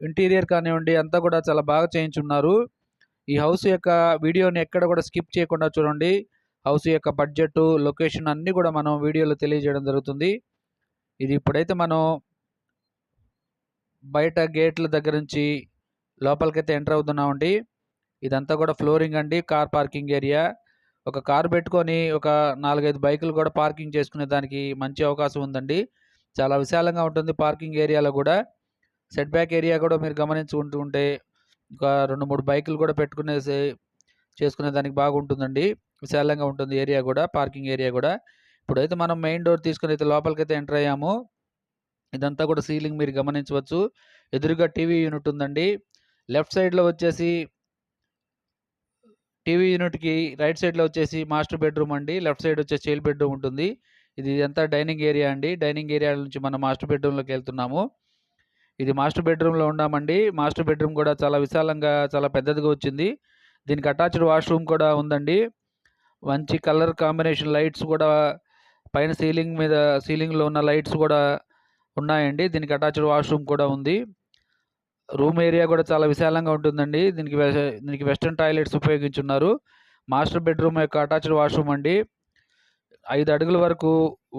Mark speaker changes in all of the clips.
Speaker 1: Interior కానివ్వండి అంతా కూడా చాలా బాగా చేయించున్నారు. ఈ హౌస్ యొక్క వీడియోని ఎక్కడ కూడా స్కిప్ చేయకుండా చూడండి. హౌస్ యొక్క బడ్జెట్ లొకేషన్ అన్నీ కూడా మనం వీడియోలో తెలియజేయడం జరుగుతుంది. ఇది ఇప్పుడైతే మనం బయట గేట్ల దగ్గర నుంచి లోపలికైతే ఎంటర్ అవుతున్నామండి. ఇదంతా కూడా ఫ్లోరింగ్ అండి కార్ పార్కింగ్ ఏరియా. ఒక కార్ పెట్టుకొని ఒక నాలుగైదు బైకులు కూడా పార్కింగ్ చేసుకునే దానికి మంచి అవకాశం ఉందండి. చాలా విశాలంగా ఉంటుంది పార్కింగ్ ఏరియాలో కూడా. సెట్ బ్యాక్ ఏరియా కూడా మీరు గమనించుకుంటూ ఉంటే ఒక రెండు మూడు బైకులు కూడా పెట్టుకునేసి చేసుకునే దానికి బాగుంటుందండి. విశాలంగా ఉంటుంది ఏరియా కూడా పార్కింగ్ ఏరియా కూడా. ఇప్పుడైతే మనం మెయిన్ డోర్ తీసుకుని అయితే లోపలికైతే ఎంటర్ అయ్యాము. ఇదంతా కూడా సీలింగ్ మీరు గమనించవచ్చు. ఎదురుగా టీవీ యూనిట్ ఉందండి. లెఫ్ట్ సైడ్లో వచ్చేసి టీవీ యూనిట్కి రైట్ సైడ్లో వచ్చేసి మాస్టర్ బెడ్రూమ్ అండి. లెఫ్ట్ సైడ్ వచ్చే చైల్డ్ బెడ్రూమ్ ఉంటుంది. ఇది అంతా డైనింగ్ ఏరియా అండి. డైనింగ్ ఏరియా నుంచి మనం మాస్టర్ బెడ్రూమ్లోకి వెళ్తున్నాము. ఇది మాస్టర్ బెడ్రూమ్లో ఉన్నామండి మాస్టర్ బెడ్రూమ్ కూడా చాలా విశాలంగా చాలా పెద్దదిగా వచ్చింది. దీనికి అటాచ్డ్ వాష్రూమ్ కూడా ఉందండి. మంచి కలర్ కాంబినేషన్ లైట్స్ కూడా పైన సీలింగ్ మీద సీలింగ్లో ఉన్న లైట్స్ కూడా ఉన్నాయండి. దీనికి అటాచ్డ్ వాష్రూమ్ కూడా ఉంది. రూమ్ ఏరియా కూడా చాలా విశాలంగా ఉంటుందండి. దీనికి దీనికి వెస్ట్రన్ టాయిలెట్స్ ఉపయోగించున్నారు. మాస్టర్ బెడ్రూమ్ యొక్క అటాచ్డ్ వాష్రూమ్ అండి. ఐదు అడుగుల వరకు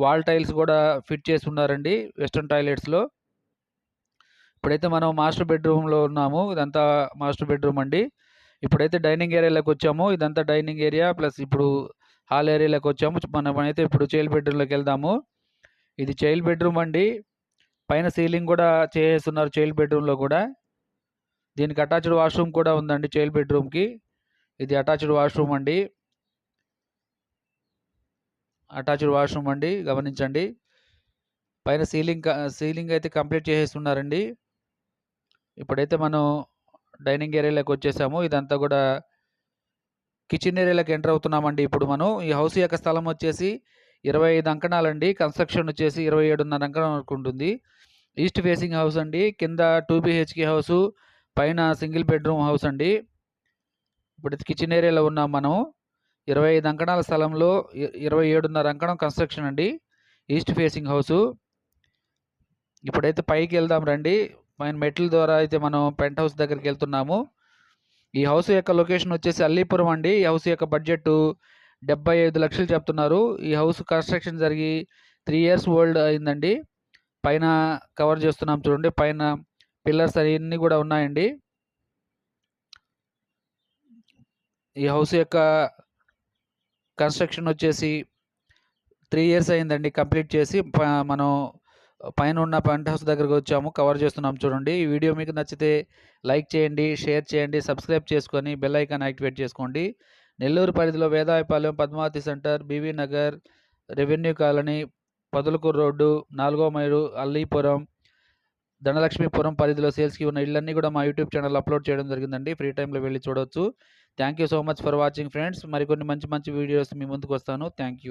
Speaker 1: వాల్ టైల్స్ కూడా ఫిట్ చేసి ఉన్నారండి వెస్ట్రన్ టాయిలెట్స్లో. ఇప్పుడైతే మనం మాస్టర్ బెడ్రూమ్లో ఉన్నాము. ఇదంతా మాస్టర్ బెడ్రూమ్ అండి. ఇప్పుడైతే డైనింగ్ ఏరియాలోకి వచ్చాము. ఇదంతా డైనింగ్ ఏరియా ప్లస్ ఇప్పుడు హాల్ ఏరియాలోకి వచ్చాము. మనం అయితే ఇప్పుడు చైల్డ్ బెడ్రూమ్లోకి వెళ్దాము. ఇది చైల్డ్ బెడ్రూమ్ అండి. పైన సీలింగ్ కూడా చేసేస్తున్నారు చైల్డ్ బెడ్రూమ్లో కూడా. దీనికి అటాచ్డ్ వాష్రూమ్ కూడా ఉందండి చైల్డ్ బెడ్రూమ్కి. ఇది అటాచ్డ్ వాష్రూమ్ అండి. అటాచ్డ్ వాష్రూమ్ అండి. గమనించండి. పైన సీలింగ్ సీలింగ్ అయితే కంప్లీట్ చేసేస్తున్నారండి. ఇప్పుడైతే మనం డైనింగ్ ఏరియాలోకి వచ్చేసాము. ఇదంతా కూడా కిచెన్ ఏరియాలోకి ఎంటర్ అవుతున్నామండి ఇప్పుడు మనం. ఈ హౌస్ యొక్క స్థలం వచ్చేసి ఇరవై ఐదు అంకణాలండి. కన్స్ట్రక్షన్ వచ్చేసి ఇరవై ఏడున్నర అంకణం వరకు ఉంటుంది. ఈస్ట్ ఫేసింగ్ హౌస్ అండి. కింద టూ బిహెచ్కే హౌస్ పైన సింగిల్ బెడ్రూమ్ హౌస్ అండి. ఇప్పుడు కిచెన్ ఏరియాలో ఉన్నాం మనం. ఇరవై ఐదు అంకణాల స్థలంలో ఇరవై ఏడున్నర అంకణం కన్స్ట్రక్షన్ అండి. East facing house. ఇప్పుడైతే పైకి వెళ్దాం రండి. పైన మెట్ల ద్వారా అయితే మనం పెంట్ హౌస్ దగ్గరికి వెళ్తున్నాము. ఈ హౌస్ యొక్క లొకేషన్ వచ్చేసి అల్లీపురం అండి. ఈ హౌస్ యొక్క బడ్జెట్ డెబ్బై ఐదు లక్షలు చెప్తున్నారు. ఈ హౌస్ కన్స్ట్రక్షన్ జరిగి త్రీ ఇయర్స్ ఓల్డ్ అయిందండి. పైన కవర్ చేస్తున్నాం చూడండి. పైన పిల్లర్స్ అవన్నీ కూడా ఉన్నాయండి. ఈ హౌస్ యొక్క కన్స్ట్రక్షన్ వచ్చేసి త్రీ ఇయర్స్ అయిందండి కంప్లీట్ చేసి. ప- మనం పైన ఉన్న పెంట్ హౌస్ దగ్గరకు వచ్చాము కవర్ చేస్తున్నాం చూడండి. ఈ వీడియో మీకు నచ్చితే లైక్ చేయండి షేర్ చేయండి సబ్స్క్రైబ్ చేసుకొని బెల్ ఐకాన్ యాక్టివేట్ చేసుకోండి. నెల్లూరు పరిధిలో Vedayapalem Padmavathi centre BV Nagar revenue colony Podalakur road నాలుగో మైరు అల్లీపురం ధనలక్ష్మీపురం పరిధిలో సేల్స్కి ఉన్న ఇళ్ళన్నీ కూడా మా యూట్యూబ్ ఛానల్ అప్లోడ్ చేయడం జరిగిందండి. ఫ్రీ టైంలో వెళ్ళి చూడవచ్చు thank you so much for watching friends మరికొన్ని మంచి మంచి వీడియోస్ మీ ముందుకు వస్తాను. Thank you